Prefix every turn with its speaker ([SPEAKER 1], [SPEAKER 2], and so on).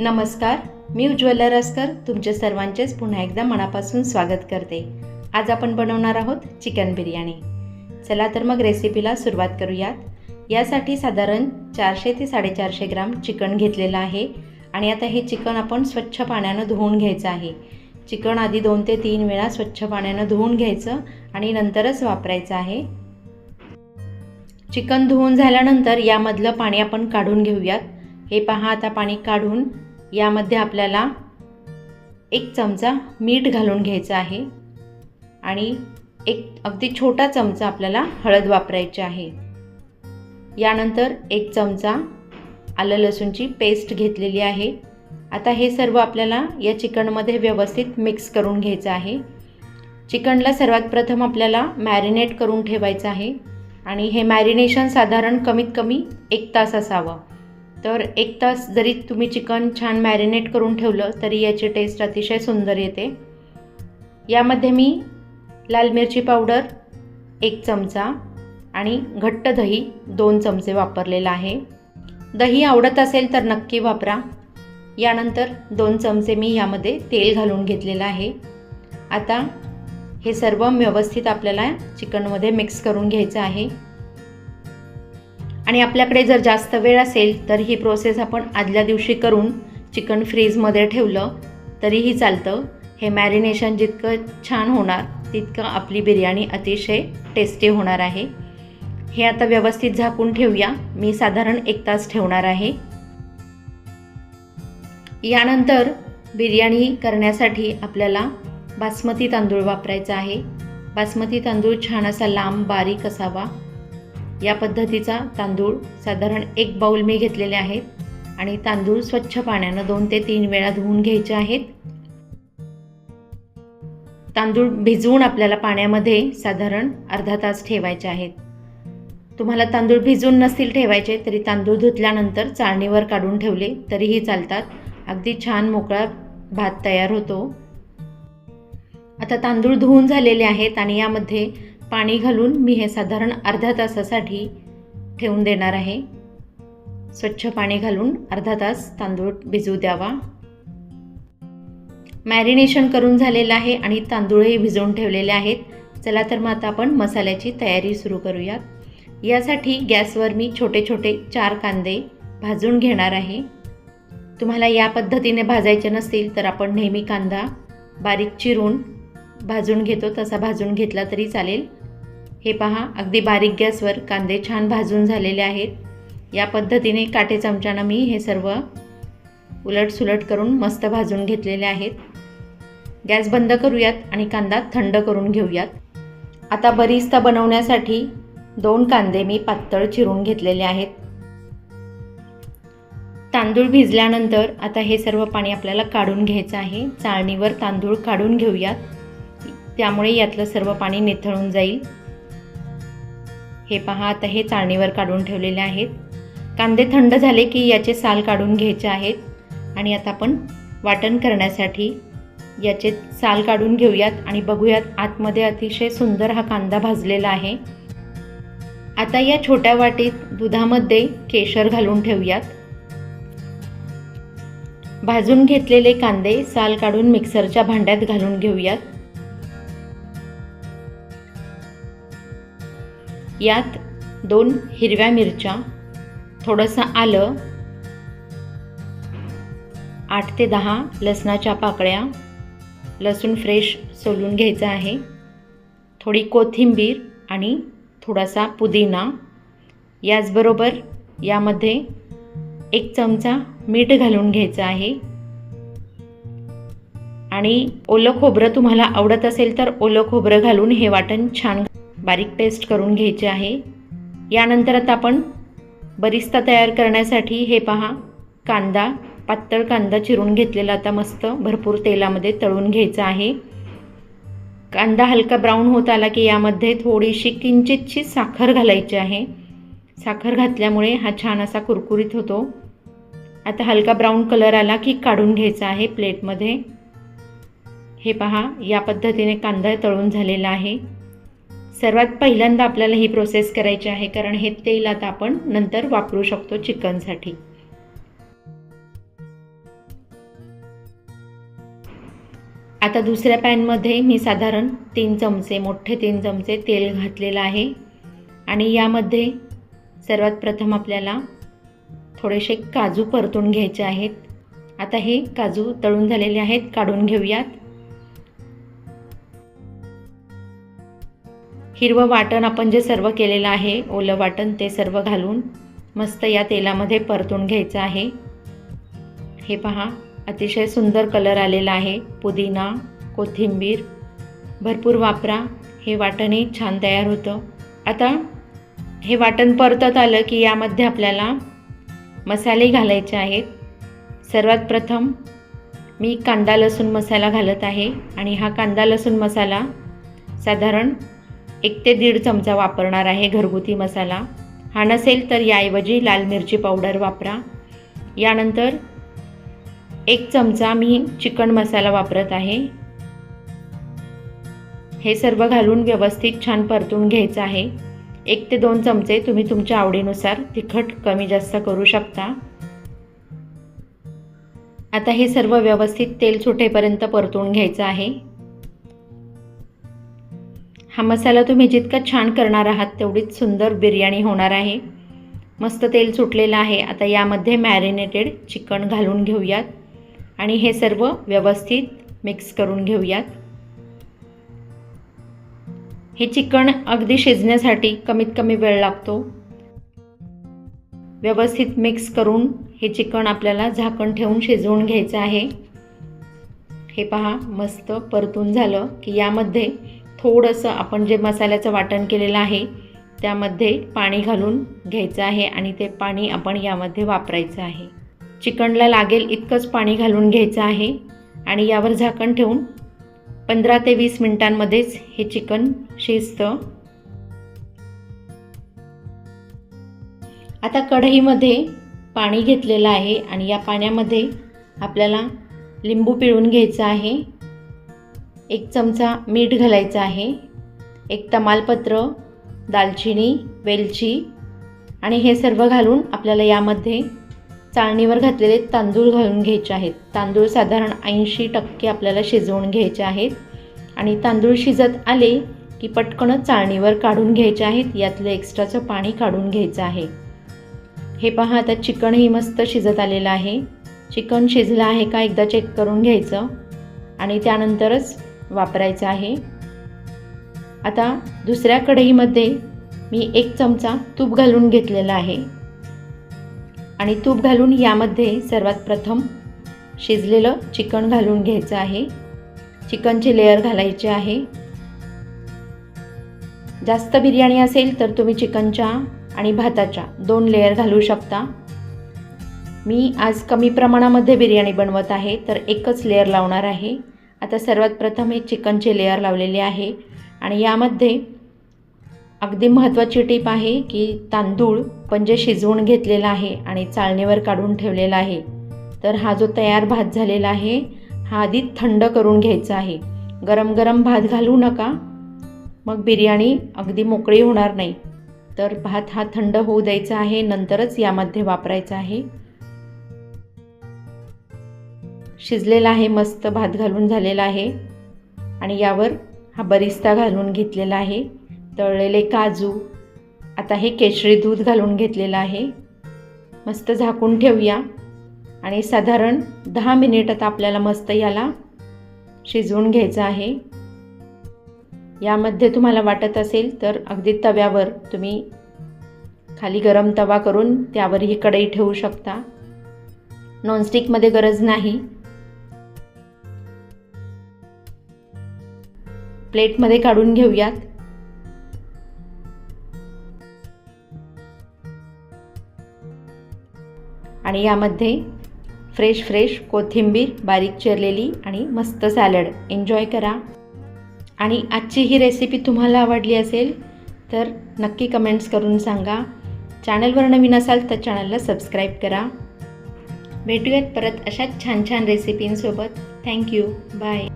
[SPEAKER 1] नमस्कार मी उज्ज्वला रसकर तुमचे सर्वांचेच पुन्हा एकदा मनापासून स्वागत करते. आज आपण बनवणार आहोत चिकन बिर्याणी. चला तर मग रेसिपीला सुरुवात करूयात. यासाठी साधारण चारशे ते साडेचारशे ग्राम चिकन घेतलेलं आहे आणि आता हे चिकन आपण स्वच्छ पाण्यानं धुवून घ्यायचं आहे. चिकन आधी दोन ते तीन वेळा स्वच्छ पाण्यानं धुवून घ्यायचं आणि नंतरच वापरायचं आहे. चिकन धुवून झाल्यानंतर यामधलं पाणी आपण काढून घेऊयात. हे पहा आता पाणी काढून. यामध्ये आपल्याला एक चमचा मीठ घालून घ्यायचं आहे. आणि एक अगदी छोटा चमचा आपल्याला हळद वापरायची आहे. यानंतर एक चमचा आलं लसूणची पेस्ट घेतलेली आहे. आता हे सर्व आपल्याला या चिकनमध्ये व्यवस्थित मिक्स करून घ्यायचं आहे. चिकनला सर्वात प्रथम आपल्याला मॅरिनेट करून ठेवायचं आहे. आणि हे मॅरिनेशन साधारण कमीत कमी एक तास असावं. तर एक तास जरी तुम्ही चिकन छान मॅरिनेट करून ठेवलं तरी याची टेस्ट अतिशय सुंदर येते. यामध्ये मी लाल मिरची पावडर एक चमचा आणि घट्ट दही दोन चमचे वापरलेलं आहे. दही आवडत असेल तर नक्की वापरा. यानंतर दोन चमचे मी यामध्ये तेल घालून घेतलेलं आहे. आता हे सर्व व्यवस्थित आपल्याला चिकनमध्ये मिक्स करून घ्यायचं आहे. आणि आपल्याकडे जर जास्त वेळ असेल तर ही प्रोसेस आपण आदल्या दिवशी करून चिकन फ्रीजमध्ये ठेवलं तरीही चालतं. हे मॅरिनेशन जितकं छान होणार तितकं आपली बिर्याणी अतिशय टेस्टी होणार आहे. हे आता व्यवस्थित झाकून ठेवूया. मी साधारण एक तास ठेवणार आहे. यानंतर बिर्याणी करण्यासाठी आपल्याला बासमती तांदूळ वापरायचा आहे. बासमती तांदूळ छान असा लांब बारीक असावा. या पद्धतीचा तांदूळ साधारण एक बाऊल मी घेतलेले आहेत आणि तांदूळ स्वच्छ पाण्यानं दोन ते तीन वेळा धुवून घ्यायचे आहेत. तांदूळ भिजवून आपल्याला पाण्यामध्ये साधारण अर्धा तास ठेवायचे आहेत. तुम्हाला तांदूळ भिजवून नसतील ठेवायचे तरी तांदूळ धुतल्यानंतर चाळणीवर काढून ठेवले तरीही चालतात. अगदी छान मोकळा भात तयार होतो. आता तांदूळ धुवून झालेले आहेत आणि यामध्ये पाणी घालून मी हे साधारण अर्धा तासासाठी ठेवून देणार आहे. स्वच्छ पाणी घालून अर्धा तास तांदूळ भिजू द्यावा. मॅरिनेशन करून झालेलं आहे आणि तांदूळही भिजवून ठेवलेले आहेत. चला तर मग आता आपण मसाल्याची तयारी सुरू करूयात. यासाठी गॅसवर मी छोटे छोटे चार कांदे भाजून घेणार आहे. तुम्हाला या पद्धतीने भाजायचे नसतील तर आपण नेहमी कांदा बारीक चिरून भाजून घेतो. तसा भाजून घेतला तरी चालेल. हे पहा अगदी बारीक गॅसवर कांदे छान भाजून झालेले आहेत. या पद्धतीने काटे चमच्यानं मी हे सर्व उलटसुलट करून मस्त भाजून घेतलेले आहेत. गॅस बंद करूयात आणि कांदा थंड करून घेऊयात. आता बरिस्ता बनवण्यासाठी दोन कांदे मी पातळ चिरून घेतलेले आहेत. तांदूळ भिजल्यानंतर आता हे सर्व पाणी आपल्याला काढून घ्यायचं आहे. चाळणीवर तांदूळ काढून घेऊयात. त्यामुळे यातलं सर्व पाणी निथळून जाईल. हे पहा आता हे चाळणीवर काढून ठेवलेले आहेत. कांदे थंड झाले की याचे साल काढून घ्यायचे आहेत. आणि आता आपण वाटण करण्यासाठी याचे साल काढून घेऊयात आणि बघूयात आतमध्ये अतिशय सुंदर हा कांदा भाजलेला आहे. आता या छोट्या वाटीत दुधामध्ये केशर घालून ठेवूयात. भाजून घेतलेले कांदे साल काढून मिक्सरच्या भांड्यात घालून घेऊयात. यात दोन हिरव्या मिरच्या थोडंसं आलं आठ ते दहा लसणाच्या पाकळ्या लसूण फ्रेश सोलून घ्यायचं आहे थोडी कोथिंबीर आणि थोडासा पुदिना. याचबरोबर यामध्ये एक चमचा मीठ घालून घ्यायचं आहे. आणि ओलं खोबरं तुम्हाला आवडत असेल तर ओलं खोबरं घालून हे वाटण छान बारीक पेस्ट करून घ्यायचे आहे. यानंतर आता आपण बरिस्ता तयार करण्यासाठी हे पहा कांदा पातळ कांदा चिरून घेतलेला आता मस्त भरपूर तेलामध्ये तळून घ्यायचा आहे. कांदा हलका ब्राऊन होत आला की यामध्ये थोडीशी किंचितची साखर घालायची आहे. साखर घातल्यामुळे हा छान असा कुरकुरीत होतो. आता हलका ब्राऊन कलर आला की काढून घ्यायचा आहे प्लेटमध्ये हे पहा या पद्धतीने कांदा तळून झालेला आहे. सर्वात पहिल्यांदा आपल्याला ही प्रोसेस करायची आहे कारण हे तेल आता आपण नंतर वापरू शकतो चिकनसाठी. आता दुसऱ्या पॅनमध्ये मी साधारण तीन चमचे मोठे तीन चमचे तेल घातलेलं आहे. आणि यामध्ये सर्वात प्रथम आपल्याला थोडेसे काजू परतून घ्यायचे आहेत. आता हे काजू तळून झालेले आहेत काढून घेऊयात. हिरवं वाटण आपण जे सर्व केलेलं आहे ओलं वाटण ते सर्व घालून मस्त या तेलामध्ये परतून घ्यायचं आहे. हे पहा अतिशय सुंदर कलर आलेला आहे. पुदिना कोथिंबीर भरपूर वापरा. हे वाटणही छान तयार होतं. आता हे वाटण परतत आलं की यामध्ये आपल्याला मसाले घालायचे आहेत. सर्वात प्रथम मी कांदा लसूण मसाला घालत आहे आणि हा कांदा लसूण मसाला साधारण एक ते दीड चमचा वापरणार आहे घरगुती मसाला. हा नसेल तर याऐवजी लाल मिरची पावडर वापरा. यानंतर एक चमचा मी चिकन मसाला वापरत आहे. हे सर्व घालून व्यवस्थित छान परतून घ्यायचं आहे. एक ते दोन चमचे तुम्ही तुमच्या आवडीनुसार तिखट कमी जास्त करू शकता. आता हे सर्व व्यवस्थित तेल सुटेपर्यंत परतून घ्यायचं आहे. हा मसाला तुम्ही जितका छान करणार आहात तेवढीच सुंदर बिर्याणी होणार आहे. मस्त तेल सुटलेलं आहे. आता यामध्ये मॅरिनेटेड चिकन घालून घेऊयात. आणि हे सर्व व्यवस्थित मिक्स करून घेऊयात. हे चिकन अगदी शिजण्यासाठी कमीत कमी वेळ लागतो. व्यवस्थित मिक्स करून हे चिकन आपल्याला झाकण ठेवून शिजवून घ्यायचं आहे. हे पहा मस्त परतून झालं की यामध्ये थोडंसं आपण जे मसाल्याचं वाटण केलेलं आहे त्यामध्ये पाणी घालून घ्यायचं आहे आणि ते पाणी आपण यामध्ये वापरायचं आहे. चिकनला लागेल इतकंच पाणी घालून घ्यायचं आहे आणि यावर झाकण ठेवून पंधरा ते वीस मिनटांमध्येच हे चिकन शिजतं. आता कढईमध्ये पाणी घेतलेलं आहे आणि या पाण्यामध्ये आपल्याला लिंबू पिळून घ्यायचं आहे. एक चमचा मीठ घालायचं आहे एक तमालपत्र दालचिनी वेलची आणि हे सर्व घालून आपल्याला यामध्ये चाळणीवर घातलेले तांदूळ घालून घ्यायचे आहेत. तांदूळ साधारण ऐंशी टक्के आपल्याला शिजवून घ्यायचे आहेत. आणि तांदूळ शिजत आले की पटकनच चाळणीवर काढून घ्यायचे आहेत. यातलं एक्स्ट्राचं पाणी काढून घ्यायचं आहे. हे पहा आता चिकनही मस्त शिजत आलेलं आहे. चिकन शिजलं आहे का एकदा चेक करून घ्यायचं. आणि त्यानंतरच वापरायचं आहे. आता दुसऱ्या कढईमध्ये मी एक चमचा तूप घालून घेतलेला आहे. आणि तूप घालून यामध्ये सर्वात प्रथम शिजलेलं चिकन घालून घ्यायचं आहे. चिकनचे लेअर घालायचे आहे. जास्त बिर्याणी असेल तर तुम्ही चिकनच्या आणि भाताच्या दोन लेअर घालू शकता. मी आज कमी प्रमाणामध्ये बिर्याणी बनवत आहे तर एकच लेअर लावणार आहे. आता सर्वात प्रथम हे चिकनचे लेअर लावलेले आहे. आणि यामध्ये अगदी महत्त्वाची टीप आहे की तांदूळ पण जे शिजवून घेतलेला आहे आणि चाळणीवर काढून ठेवलेला आहे तर हा जो तयार भात झालेला आहे हा आधी थंड करून घ्यायचा आहे. गरम गरम भात घालू नका. मग बिर्याणी अगदी मोकळी होणार नाही. तर भात हा थंड होऊ द्यायचा आहे नंतरच यामध्ये वापरायचा आहे. शिजलेला आहे मस्त भात घालून झालेला आहे. आणि यावर हा बरिस्ता घालून घेतलेला आहे. तळलेले काजू आता हे केशरी दूध घालून घेतलेलं आहे. मस्त झाकून ठेवूया. आणि साधारण दहा मिनिट आता आपल्याला मस्त याला शिजवून घ्यायचं आहे. यामध्ये तुम्हाला वाटत असेल तर अगदी तव्यावर तुम्ही खाली गरम तवा करून त्यावर ही कढई ठेवू शकता. नॉनस्टिकमध्ये गरज नाही. प्लेटमध्ये काढून घेऊयात. आणि यामध्ये फ्रेश फ्रेश कोथिंबीर बारीक चिरलेली आणि मस्त सॅलड. एन्जॉय करा. आणि आजची ही रेसिपी तुम्हाला आवडली असेल तर नक्की कमेंट्स करून सांगा. चॅनलवर नवीन असाल तर चॅनलला सबस्क्राईब करा. भेटूयात परत अशाच छान छान रेसिपींसोबत थँक्यू बाय